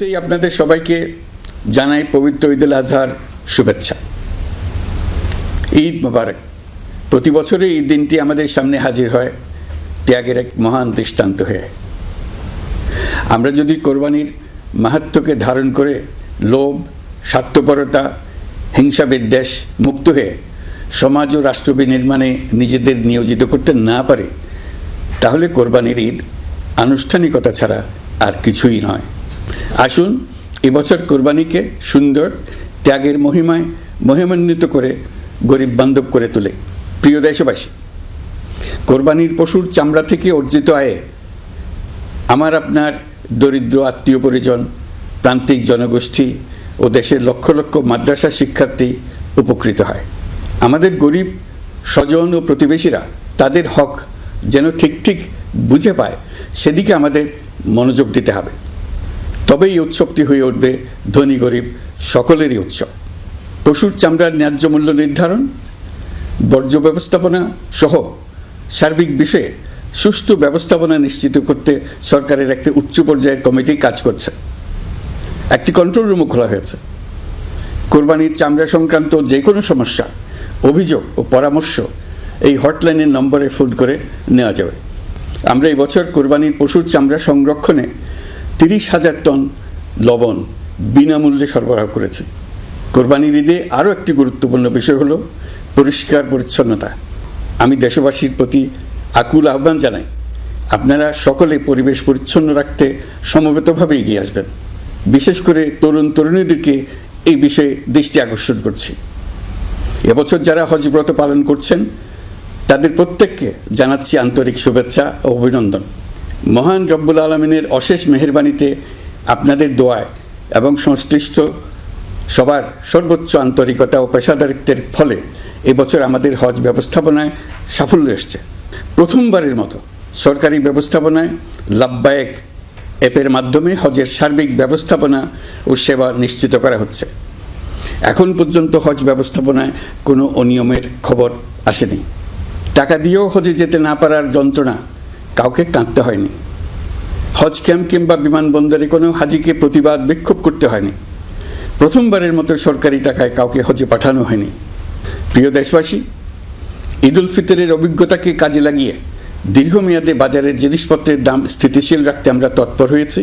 শুরুতেই আপনাদের সবাইকে জানাই পবিত্র ঈদুল আজহার শুভেচ্ছা। ঈদ মোবারক। প্রতি বছরই এই দিনটি আমাদের সামনে হাজির হয়, ত্যাগের এক মহান দৃষ্টান্ত হয়ে। আমরা যদি কোরবানির মাহাত্ম্যকে ধারণ করে লোভ, স্বার্থপরতা হিংসা বিদ্বেষ মুক্ত হয়ে সমাজ ও রাষ্ট্র বিনির্মাণে নিজেদের নিয়োজিত করতে না পারি, তাহলে কোরবানির ঈদ আনুষ্ঠানিকতা ছাড়া আর কিছুই নয়। আসুন এবছর কোরবানিকে সুন্দর ত্যাগের মহিমায় মহিমান্বিত করে গরিব বান্ধব করে তোলে। প্রিয় দেশবাসী, কোরবানির পশুর চামড়া থেকে অর্জিত আয়ে আমার আপনার দরিদ্র আত্মীয় পরিজন, প্রান্তিক জনগোষ্ঠী ও দেশের লক্ষ লক্ষ মাদ্রাসা শিক্ষার্থী উপকৃত হয়। আমাদের গরিব স্বজন ও প্রতিবেশীরা তাদের হক যেন ঠিক ঠিক বুঝে পায়, সেদিকে আমাদের মনোযোগ দিতে হবে। তবেই এই উৎসবটি হয়ে উঠবে। ধনী গরিব সকলেরই উৎসব। পশুর চামড়ার ন্যায্য মূল্য নির্ধারণ, বর্জ্য ব্যবস্থাপনা সহ সার্বিক বিষয়ে সুষ্ঠু ব্যবস্থাপনা নিশ্চিত করতে সরকারের একটি উচ্চ পর্যায়ের কমিটি কাজ করছে। একটি কন্ট্রোল রুমও খোলা হয়েছে। কোরবানির চামড়া সংক্রান্ত যে কোনো সমস্যা, অভিযোগ ও পরামর্শ এই হটলাইনের নম্বরে ফোন করে নেওয়া যাবে। আমরা এই বছর কোরবানির পশুর চামড়া সংরক্ষণে তিরিশ হাজার টন লবণ বিনামূল্যে সরবরাহ করেছে। কোরবানির ঈদে আরও একটি গুরুত্বপূর্ণ বিষয় হলো পরিষ্কার পরিচ্ছন্নতা। আমি দেশবাসীর প্রতি আকুল আহ্বান জানাই, আপনারা সকলে পরিবেশ পরিচ্ছন্ন রাখতে সমবেতভাবে এগিয়ে আসবেন। বিশেষ করে তরুণ তরুণীদেরকে এই বিষয়ে দৃষ্টি আকর্ষণ করছি। এবছর যারা হজ ব্রত পালন করছেন, তাদের প্রত্যেককে জানাচ্ছি আন্তরিক শুভেচ্ছা ও অভিনন্দন। মহান রব্বুল আলমিনের অশেষ মেহরবানিতে আপনাদের দোয়ায় এবং সংশ্লিষ্ট সবার সর্বোচ্চ আন্তরিকতা ও পেশাদারিত্বের ফলে এবছর আমাদের হজ ব্যবস্থাপনায় সাফল্য এসছে। প্রথমবারের মতো সরকারি ব্যবস্থাপনায় লাভবায়ক অ্যাপের মাধ্যমে হজের সার্বিক ব্যবস্থাপনা ও সেবা নিশ্চিত করা হচ্ছে। এখন পর্যন্ত হজ ব্যবস্থাপনায় কোনো অনিয়মের খবর আসেনি। টাকা দিয়েও হজে যেতে না পারার যন্ত্রণা কাউকে কাঁদতে হয়নি। হজ ক্যাম্প কিংবা বিমানবন্দরে কোনো হাজিকে প্রতিবাদ বিক্ষোভ করতে হয়নি। প্রথমবারের মতো সরকারি টাকায় কাউকে হজে পাঠানো হয়নি। প্রিয় দেশবাসী ঈদ উল ফিতরের অভিজ্ঞতাকে কাজে লাগিয়ে দীর্ঘমেয়াদে বাজারের জিনিসপত্রের দাম স্থিতিশীল রাখতে আমরা তৎপর হয়েছি।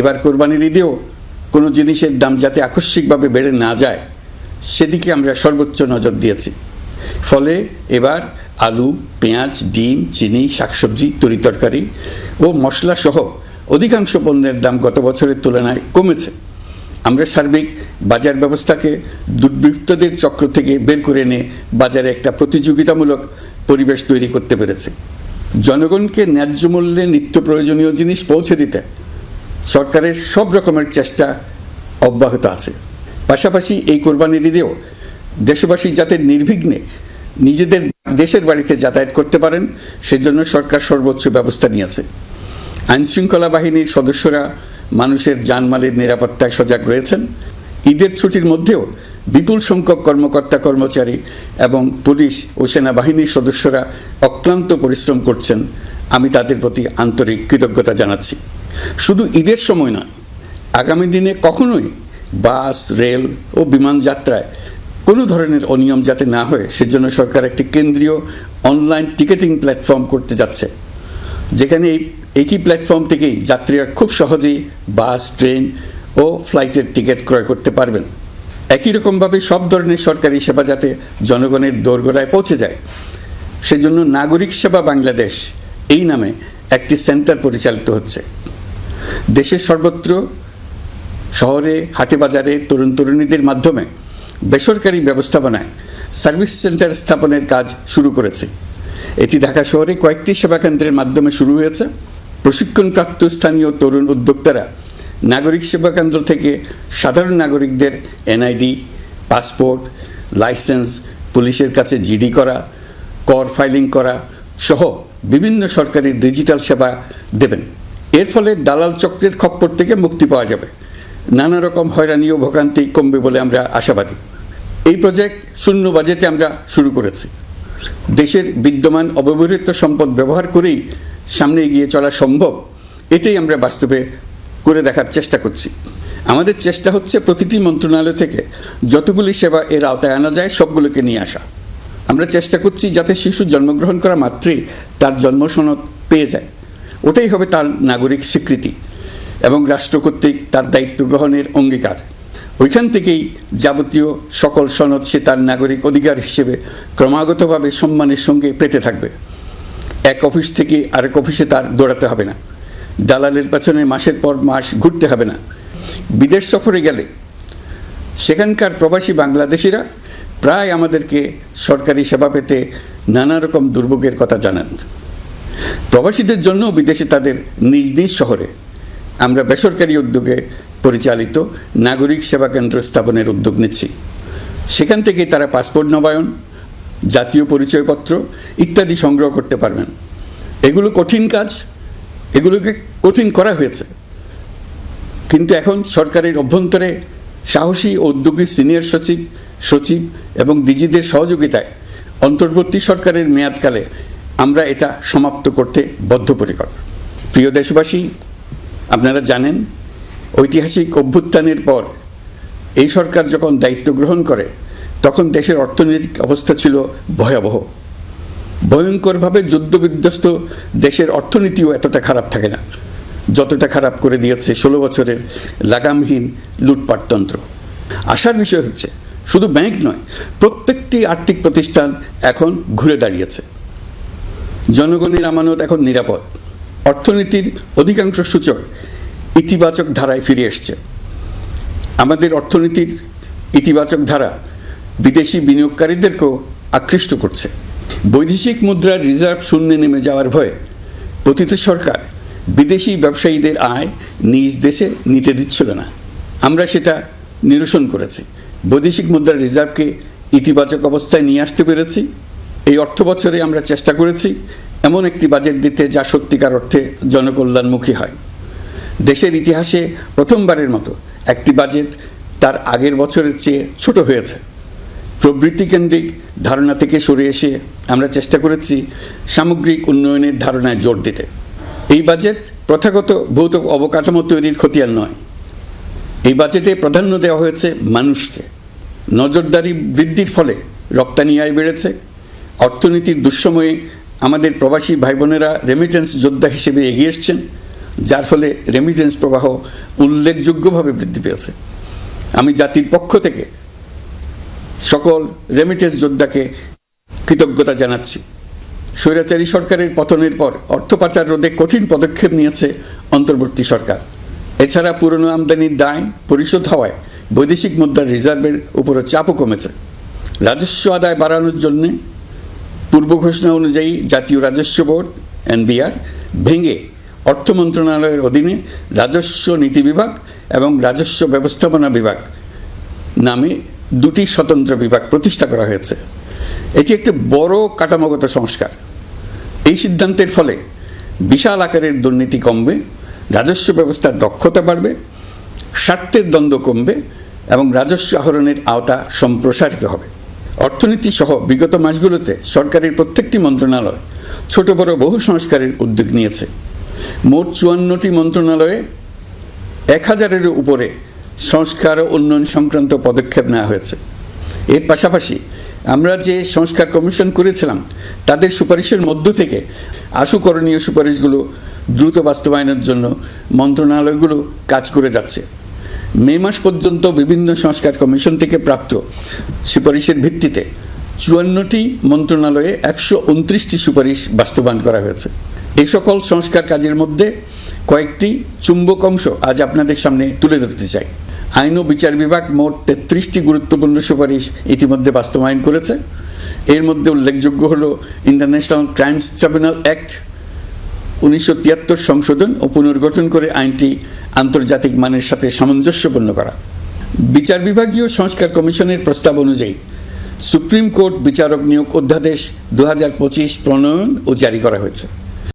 এবার কোরবানির ঈদেও কোনো জিনিসের দাম যাতে আকস্মিকভাবে বেড়ে না যায়, সেদিকে আমরা সর্বোচ্চ নজর দিয়েছি। ফলে এবার আলু, পেঁয়াজ, ডিম, চিনি, শাকসবজি তরিতরকারি ও মশলা সহ অধিকাংশ পণ্যের দাম গত বছরের তুলনায় কমেছে। আমরা সার্বিক বাজার ব্যবস্থাকে দুর্বৃত্তদের চক্র থেকে বের করে এনে বাজারে একটা প্রতিযোগিতামূলক পরিবেশ তৈরি করতে পেরেছি। জনগণকে ন্যায্য মূল্যে নিত্য প্রয়োজনীয় জিনিস পৌঁছে দিতে সরকারের সব রকমের চেষ্টা অব্যাহত আছে। পাশাপাশি এই কোরবানির ঈদেও দেশবাসী যাতে নির্বিঘ্নে নিজেদের দেশের বাড়িতে যাতায়াত করতে পারেন, সেজন্য সরকার সর্বোচ্চ ব্যবস্থা নিয়েছে। আইনশৃঙ্খলা বাহিনীর সদস্যরা মানুষের জানমালের নিরাপত্তায় সজাগ রয়েছেন। ঈদের ছুটির মধ্যেও বিপুল সংখ্যক কর্মকর্তা, কর্মচারী এবং পুলিশ ও সেনাবাহিনীর সদস্যরা অক্লান্ত পরিশ্রম করছেন। আমি তাদের প্রতি আন্তরিক কৃতজ্ঞতা জানাচ্ছি। শুধু ঈদের সময় নয়, আগামী দিনে কখনোই বাস, রেল ও বিমান যাত্রায় কোনো ধরনের অনিয়ম যাতে না হয়, সেজন্য সরকার একটি কেন্দ্রীয় অনলাইন টিকেটিং প্ল্যাটফর্ম করতে যাচ্ছে। যেখানে এই একই প্ল্যাটফর্ম থেকেই যাত্রীরা খুব সহজেই বাস, ট্রেন ও ফ্লাইটের টিকিট ক্রয় করতে পারবেন। একই রকমভাবে সব ধরনের সরকারি সেবা যাতে জনগণের দোরগোড়ায় পৌঁছে যায়, সেজন্য নাগরিক সেবা বাংলাদেশ এই নামে একটি সেন্টার পরিচালিত হচ্ছে। দেশের সর্বত্র শহরে, হাটে বাজারে তরুণ তরুণীদের মাধ্যমে বেসরকারি ব্যবস্থাপনায় সার্ভিস সেন্টার স্থাপনের কাজ শুরু করেছে। এটি ঢাকা শহরে কয়েকটি সেবা কেন্দ্রের মাধ্যমে শুরু হয়েছে। প্রশিক্ষণপ্রাপ্ত স্থানীয় তরুণ উদ্যোক্তারা নাগরিক সেবা কেন্দ্র থেকে সাধারণ নাগরিকদের এনআইডি, পাসপোর্ট, লাইসেন্স, পুলিশের কাছে জিডি করা, কর ফাইলিং করা সহ বিভিন্ন সরকারি ডিজিটাল সেবা দেবেন। এর ফলে দালাল চক্রের খপ্পর থেকে মুক্তি পাওয়া যাবে। নানা রকম হয়রানি ও ভোগান্তি কমবে বলে আমরা আশাবাদী। এই প্রজেক্ট শূন্য বাজেটে আমরা শুরু করেছি। দেশের বিদ্যমান অব্যবহৃত সম্পদ ব্যবহার করেই সামনে এগিয়ে চলা সম্ভব, এটাই আমরা বাস্তবে করে দেখার চেষ্টা করছি। আমাদের চেষ্টা হচ্ছে প্রতিটি মন্ত্রণালয় থেকে যতগুলি সেবা এর আওতায় আনা যায়, সবগুলোকে নিয়ে আসা। আমরা চেষ্টা করছি যাতে শিশু জন্মগ্রহণ করা মাত্রই তার জন্ম সনদ পেয়ে যায়। ওটাই হবে তার নাগরিক স্বীকৃতি এবং রাষ্ট্র কর্তৃক তার দায়িত্ব গ্রহণের অঙ্গীকার। ওইখান থেকেই যাবতীয় সকল সনদ সে তার নাগরিক অধিকার হিসেবে ক্রমাগতভাবে সম্মানের সঙ্গে পেতে থাকবে। এক অফিস থেকে আরেক অফিসে তার দৌড়াতে হবে না। দালালের পেছনে মাসের পর মাস ঘুরতে হবে না। বিদেশ সফরে গেলে সেখানকার প্রবাসী বাংলাদেশিরা প্রায় আমাদেরকে সরকারি সেবা পেতে নানা রকম দুর্ভোগের কথা জানান। প্রবাসীদের জন্য বিদেশে তাদের নিজ নিজ শহরে। আমরা বেসরকারি উদ্যোগে পরিচালিত নাগরিক সেবা কেন্দ্র স্থাপনের উদ্যোগ নিচ্ছি। সেখান থেকে তারা পাসপোর্ট নবায়ন, জাতীয় পরিচয়পত্র ইত্যাদি সংগ্রহ করতে পারবেন। এগুলো কঠিন কাজ, এগুলোকে কঠিন করা হয়েছে। কিন্তু এখন সরকারের অভ্যন্তরে সাহসী ও উদ্যোগী সিনিয়র সচিব সচিব এবং ডিজিদের সহযোগিতায় অন্তর্বর্তী সরকারের মেয়াদকালে আমরা এটা সমাপ্ত করতে বদ্ধপরিকর। প্রিয় দেশবাসী, আপনারা জানেন ঐতিহাসিক অভ্যুত্থানের পর এই সরকার যখন দায়িত্ব গ্রহণ করে, তখন দেশের অর্থনৈতিক অবস্থা ছিল ভয়াবহ। ভয়ঙ্করভাবে যুদ্ধবিধ্বস্ত দেশের অর্থনীতিও এতটা খারাপ থাকে না, যতটা খারাপ করে দিয়েছে ষোলো বছরের লাগামহীন লুটপাটতন্ত্র আসার বিষয় হচ্ছে, শুধু ব্যাংক নয়, প্রত্যেকটি আর্থিক প্রতিষ্ঠান এখন ঘুরে দাঁড়িয়েছে। জনগণের আমানত এখন নিরাপদ। অর্থনীতির অধিকাংশ সূচক ইতিবাচক ধারায় ফিরে এসছে। আমাদের অর্থনীতির ইতিবাচক ধারা বিদেশি বিনিয়োগকারীদেরকেও আকৃষ্ট করছে। বৈদেশিক মুদ্রার রিজার্ভ শূন্যে নেমে যাওয়ার ভয়ে পতিত সরকার বিদেশি ব্যবসায়ীদের আয় নিজ দেশে নিতে দিচ্ছিল না। আমরা সেটা নিরসন করেছি। বৈদেশিক মুদ্রার রিজার্ভকে ইতিবাচক অবস্থায় নিয়ে আসতে পেরেছি। এই অর্থ বছরে আমরা চেষ্টা করেছি এমন একটি বাজেট দিতে যা সত্যিকার অর্থে জনকল্যাণমুখী হয়। দেশের ইতিহাসে প্রথমবারের মতো একটি বাজেট তার আগের বছরের চেয়ে ছোট হয়েছে। প্রবৃত্তি কেন্দ্রিক ধারণা থেকে সরে এসে আমরা চেষ্টা করেছি সামগ্রিক উন্নয়নের ধারণায় জোর দিতে। এই বাজেট প্রথাগত ভৌত অবকাঠামো তৈরির খতিয়ান নয়। এই বাজেটে প্রাধান্য দেওয়া হয়েছে মানুষকে। নজরদারি বৃদ্ধির ফলে রপ্তানি আয় বেড়েছে। অর্থনীতির দুঃসময়ে আমাদের প্রবাসী ভাই বোনেরা রেমিটেন্স যোদ্ধা হিসেবে এগিয়ে এসছেন। যার ফলে রেমিটেন্স প্রবাহ উল্লেখযোগ্যভাবে বৃদ্ধি পেয়েছে। আমি জাতির পক্ষ থেকে সকল রেমিটেন্স যোদ্ধাকে কৃতজ্ঞতা জানাচ্ছি। স্বৈরাচারী সরকারের পতনের পর অর্থ পাচার রোধে কঠিন পদক্ষেপ নিয়েছে অন্তর্বর্তী সরকার। এছাড়া পুরনো আমদানির দায় পরিশোধ হওয়ায় বৈদেশিক মুদ্রার রিজার্ভের উপরও চাপও কমেছে। রাজস্ব আদায় বাড়ানোর জন্যে পূর্ব ঘোষণা অনুযায়ী জাতীয় রাজস্ব বোর্ড, এনবিআর, ভেঙে অর্থ মন্ত্রণালয়ের অধীনে রাজস্ব নীতি বিভাগ এবং রাজস্ব ব্যবস্থাপনা বিভাগ নামে দুটি স্বতন্ত্র বিভাগ প্রতিষ্ঠা করা হয়েছে। এটি একটি বড় কাঠামোগত সংস্কার। এই সিদ্ধান্তের ফলে বিশাল আকারের দুর্নীতি কমবে, রাজস্ব ব্যবস্থার দক্ষতা বাড়বে, স্বার্থের দ্বন্দ্ব কমবে এবং রাজস্ব আহরণের আওতা সম্প্রসারিত হবে। অর্থনীতি সহ বিগত মাসগুলোতে সরকারের প্রত্যেকটি মন্ত্রণালয় ছোট বড় বহু সংস্কারের উদ্যোগ নিয়েছে। মোট চুয়ান্নটি মন্ত্রণালয়ে এক হাজারের উপরে সংস্কার ও উন্নয়ন সংক্রান্ত পদক্ষেপ নেওয়া হয়েছে। এর পাশাপাশি আমরা যে সংস্কার কমিশন করেছিলাম, তাদের সুপারিশের মধ্য থেকে আশু করণীয় সুপারিশগুলো দ্রুত বাস্তবায়নের জন্য মন্ত্রণালয়গুলো কাজ করে যাচ্ছে। মে মাস পর্যন্ত বিভিন্ন সংস্কার কমিশন থেকে প্রাপ্ত সুপারিশের ভিত্তিতে চুয়ান্নটি মন্ত্রণালয়ে একশো উনত্রিশটি সুপারিশ বাস্তবায়ন করা হয়েছে। এই সকল সংস্কার কাজের মধ্যে কয়েকটি চুম্বক অংশ আজ আপনাদের সামনে তুলে ধরতে চাই। আইন ও বিচার বিভাগ মোট তেত্রিশটি গুরুত্বপূর্ণ সুপারিশ ইতিমধ্যে বাস্তবায়ন করেছে। এর মধ্যে উল্লেখযোগ্য হল ইন্টারন্যাশনাল ক্রাইমস ট্রাইব্যুনাল অ্যাক্ট, উনিশশো তিয়াত্তর সংশোধন ও পুনর্গঠন করে আইনটি আন্তর্জাতিক মানের সাথে সামঞ্জস্যপূর্ণ করা। বিচার বিভাগীয় সংস্কার কমিশনের প্রস্তাব অনুযায়ী সুপ্রিম কোর্ট বিচারক নিয়োগ অধ্যাদেশ দু হাজার পঁচিশ প্রণয়ন ও জারি করা হয়েছে।